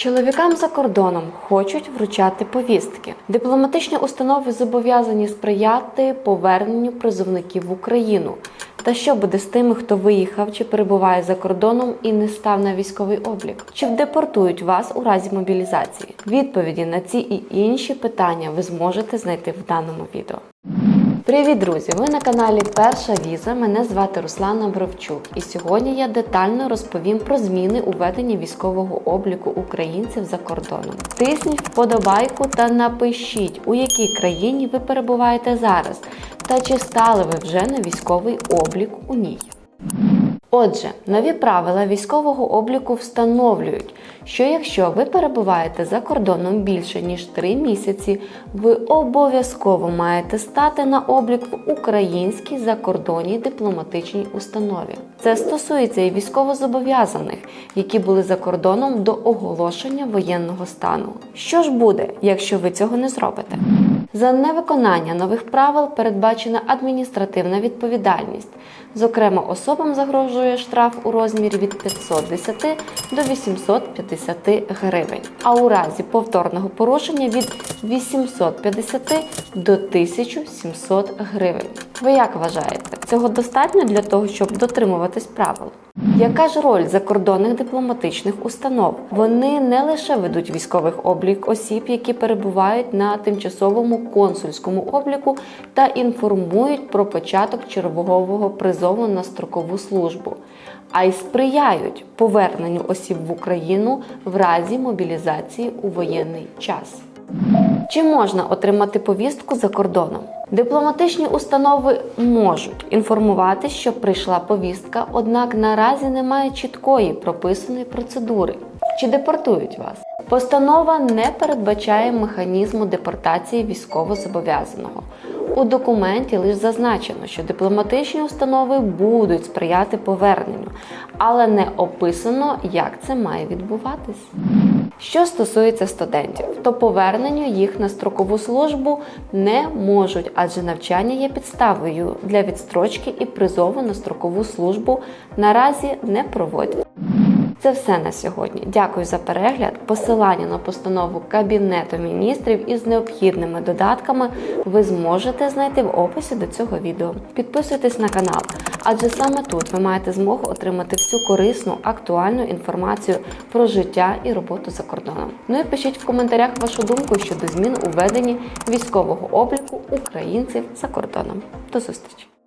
Чоловікам за кордоном хочуть вручати повістки. Дипломатичні установи зобов'язані сприяти поверненню призовників в Україну. Та що буде з тими, хто виїхав чи перебуває за кордоном і не став на військовий облік? Чи депортують вас у разі мобілізації? Відповіді на ці і інші питання ви зможете знайти в даному відео. Привіт, друзі! Ви на каналі Перша Віза. Мене звати Руслана Бровчук, і сьогодні я детально розповім про зміни у веденні військового обліку українців за кордоном. Тисніть вподобайку та напишіть, у якій країні ви перебуваєте зараз, та чи стали ви вже на військовий облік у ній. Отже, нові правила військового обліку встановлюють, що якщо ви перебуваєте за кордоном більше ніж 3 місяці, ви обов'язково маєте стати на облік в українській закордонній дипломатичній установі. Це стосується і військовозобов'язаних, які були за кордоном до оголошення воєнного стану. Що ж буде, якщо ви цього не зробите? За невиконання нових правил передбачена адміністративна відповідальність. Зокрема, особам загрожує штраф у розмірі від 510 до 850 гривень, а у разі повторного порушення від 850 до 1700 гривень. Ви як вважаєте, цього достатньо для того, щоб дотримуватись правил? Яка ж роль закордонних дипломатичних установ? Вони не лише ведуть військових облік осіб, які перебувають на тимчасовому консульському обліку, та інформують про початок чергового призову на строкову службу, а й сприяють поверненню осіб в Україну в разі мобілізації у воєнний час. Чи можна отримати повістку за кордоном? Дипломатичні установи можуть інформувати, що прийшла повістка, однак наразі немає чіткої прописаної процедури. Чи депортують вас? Постанова не передбачає механізму депортації військовозобов'язаного. У документі лише зазначено, що дипломатичні установи будуть сприяти поверненню, але не описано, як це має відбуватись. Що стосується студентів, то поверненню їх на строкову службу не можуть, адже навчання є підставою для відстрочки і призову на строкову службу наразі не проводять. Це все на сьогодні. Дякую за перегляд. Посилання на постанову Кабінету міністрів із необхідними додатками ви зможете знайти в описі до цього відео. Підписуйтесь на канал, адже саме тут ви маєте змогу отримати всю корисну, актуальну інформацію про життя і роботу за кордоном. Ну і пишіть в коментарях вашу думку щодо змін у веденні військового обліку українців за кордоном. До зустрічі!